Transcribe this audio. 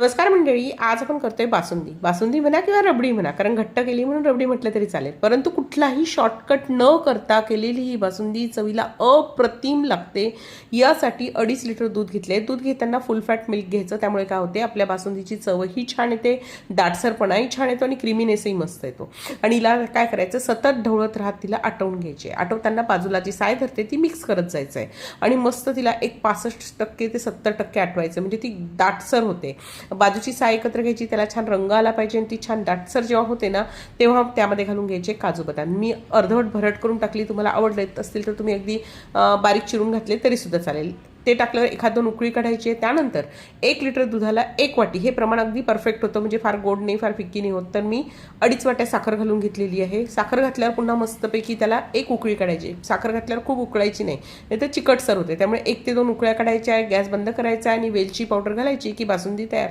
नमस्कार मंडळी आज आपण करतोय बासुंदी. बासुंदी म्हणा किंवा रबडी म्हणा कारण घट्ट केली म्हणून रबडी म्हटलं तरी चालेल. परंतु कुठलाही शॉर्टकट न करता केलेली ही बासुंदी चवीला अप्रतिम लागते. यासाठी अडीच लिटर दूध घेतले दूध घेताना फुल फॅट मिल्क घ्यायचं त्यामुळे काय होते आपल्या बासुंदीची चवही छान येते दाटसरपणाही छान येतो आणि क्रिमिनेसही मस्त येतो. आणि हिला काय करायचं सतत ढवळत राहत तिला आटवून घ्यायची आटवताना बाजूला जी साय धरते ती मिक्स करत जायचं आहे आणि मस्त तिला एक पासष्ट टक्के ते सत्तर टक्के आटवायचं म्हणजे ती दाटसर होते. बाजूची साय एकत्र घ्यायची त्याला छान रंग आला पाहिजे आणि ती छान दाटसर जेव्हा होते ना तेव्हा त्यामध्ये घालून घ्यायचे काजू बदाम. मी अर्धवट भरट करून टाकली तुम्हाला आवडले असतील तर तुम्ही अगदी बारीक चिरून घातले तरी सुद्धा चालेल. ते टाकल्यावर एखाद दोन उकळी काढायची आहे त्यानंतर एक लिटर दुधाला एक वाटी. हे प्रमाण अगदी परफेक्ट होतं म्हणजे फार गोड नाही फार फिक्की नाही होत. तर मी अडीच वाट्या साखर घालून घेतलेली आहे. साखर घातल्यावर पुन्हा मस्तपैकी त्याला एक उकळी काढायची साखर घातल्यावर खूप उकळायची नाही नाही तर चिकटसर होते. त्यामुळे एक ते दोन उकळ्या काढायच्या आहे गॅस बंद करायचा आणि वेलची पावडर घालायची की बासुंदी तयार.